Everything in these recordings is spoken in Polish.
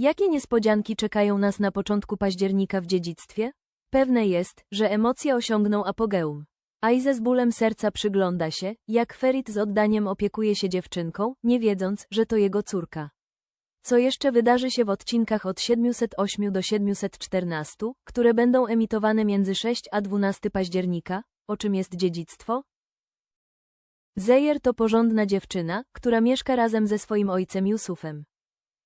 Jakie niespodzianki czekają nas na początku października w dziedzictwie? Pewne jest, że emocje osiągną apogeum. Aize z bólem serca przygląda się, jak Ferit z oddaniem opiekuje się dziewczynką, nie wiedząc, że to jego córka. Co jeszcze wydarzy się w odcinkach od 708 do 714, które będą emitowane między 6 a 12 października? O czym jest dziedzictwo? Zejer to porządna dziewczyna, która mieszka razem ze swoim ojcem Jusufem.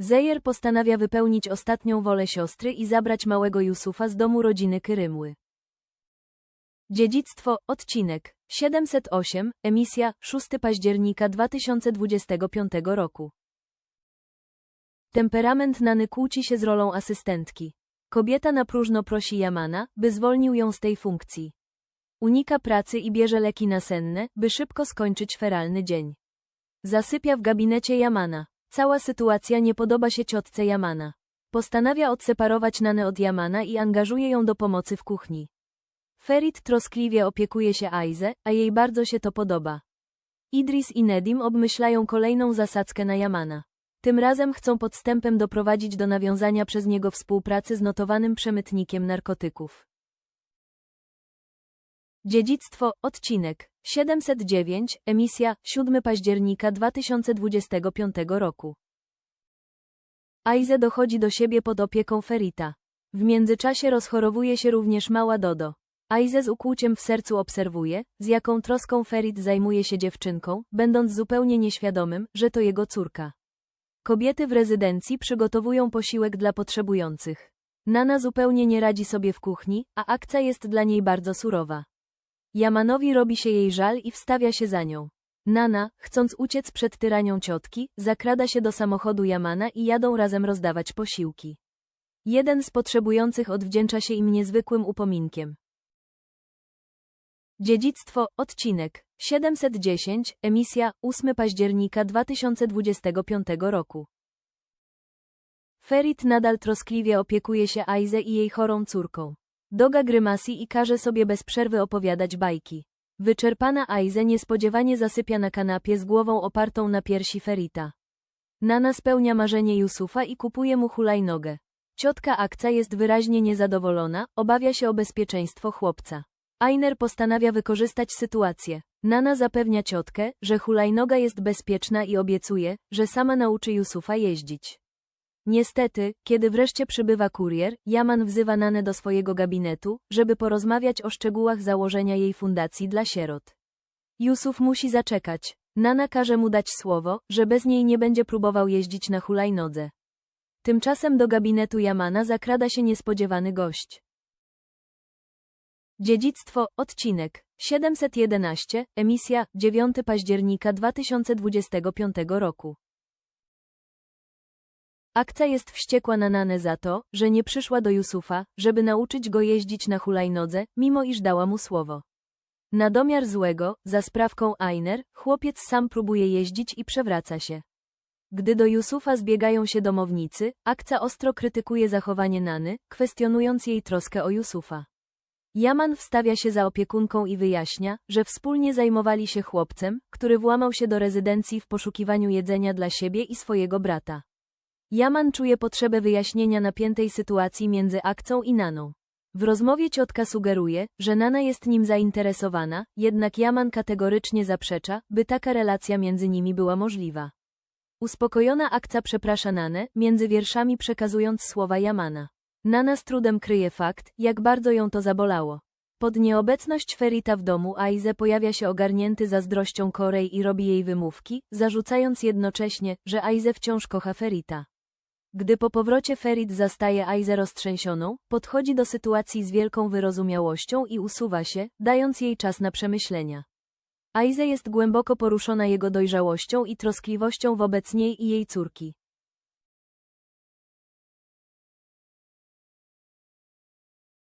Zejer postanawia wypełnić ostatnią wolę siostry i zabrać małego Jusufa z domu rodziny Kyrymły. Dziedzictwo, odcinek 708, emisja 6 października 2025 roku. Temperament Nany kłóci się z rolą asystentki. Kobieta na próżno prosi Jamana, by zwolnił ją z tej funkcji. Unika pracy i bierze leki nasenne, by szybko skończyć feralny dzień. Zasypia w gabinecie Jamana. Cała sytuacja nie podoba się ciotce Jamana. Postanawia odseparować Nanę od Jamana i angażuje ją do pomocy w kuchni. Ferit troskliwie opiekuje się Aize, a jej bardzo się to podoba. Idris i Nedim obmyślają kolejną zasadzkę na Jamana. Tym razem chcą podstępem doprowadzić do nawiązania przez niego współpracy z notowanym przemytnikiem narkotyków. Dziedzictwo, odcinek 709, emisja 7 października 2025 roku. Aize dochodzi do siebie pod opieką Ferita. W międzyczasie rozchorowuje się również mała Dodo. Aize z ukłuciem w sercu obserwuje, z jaką troską Ferit zajmuje się dziewczynką, będąc zupełnie nieświadomym, że to jego córka. Kobiety w rezydencji przygotowują posiłek dla potrzebujących. Nana zupełnie nie radzi sobie w kuchni, a akcja jest dla niej bardzo surowa. Jamanowi robi się jej żal i wstawia się za nią. Nana, chcąc uciec przed tyranią ciotki, zakrada się do samochodu Jamana i jadą razem rozdawać posiłki. Jeden z potrzebujących odwdzięcza się im niezwykłym upominkiem. Dziedzictwo, odcinek 710, emisja 8 października 2025 roku. Ferit nadal troskliwie opiekuje się Aize i jej chorą córką. Doga grymasi i każe sobie bez przerwy opowiadać bajki. Wyczerpana Aize niespodziewanie zasypia na kanapie z głową opartą na piersi Ferita. Nana spełnia marzenie Yusufa i kupuje mu hulajnogę. Ciotka Akca jest wyraźnie niezadowolona, obawia się o bezpieczeństwo chłopca. Ainer postanawia wykorzystać sytuację. Nana zapewnia ciotkę, że hulajnoga jest bezpieczna i obiecuje, że sama nauczy Yusufa jeździć. Niestety, kiedy wreszcie przybywa kurier, Jaman wzywa Nanę do swojego gabinetu, żeby porozmawiać o szczegółach założenia jej fundacji dla sierot. Jusuf musi zaczekać. Nana każe mu dać słowo, że bez niej nie będzie próbował jeździć na hulajnodze. Tymczasem do gabinetu Jamana zakrada się niespodziewany gość. Dziedzictwo, odcinek 711, emisja 9 października 2025 roku. Akcja jest wściekła na Nanę za to, że nie przyszła do Yusufa, żeby nauczyć go jeździć na hulajnodze, mimo iż dała mu słowo. Na domiar złego, za sprawką Ainer, chłopiec sam próbuje jeździć i przewraca się. Gdy do Yusufa zbiegają się domownicy, akcja ostro krytykuje zachowanie Nany, kwestionując jej troskę o Yusufa. Jaman wstawia się za opiekunką i wyjaśnia, że wspólnie zajmowali się chłopcem, który włamał się do rezydencji w poszukiwaniu jedzenia dla siebie i swojego brata. Jaman czuje potrzebę wyjaśnienia napiętej sytuacji między Akcą i Naną. W rozmowie ciotka sugeruje, że Nana jest nim zainteresowana, jednak Jaman kategorycznie zaprzecza, by taka relacja między nimi była możliwa. Uspokojona Akca przeprasza Nanę, między wierszami przekazując słowa Jamana. Nana z trudem kryje fakt, jak bardzo ją to zabolało. Pod nieobecność Ferita w domu Aize pojawia się ogarnięty zazdrością Korei i robi jej wymówki, zarzucając jednocześnie, że Aize wciąż kocha Ferita. Gdy po powrocie Ferit zastaje Aizę roztrzęsioną, podchodzi do sytuacji z wielką wyrozumiałością i usuwa się, dając jej czas na przemyślenia. Aize jest głęboko poruszona jego dojrzałością i troskliwością wobec niej i jej córki.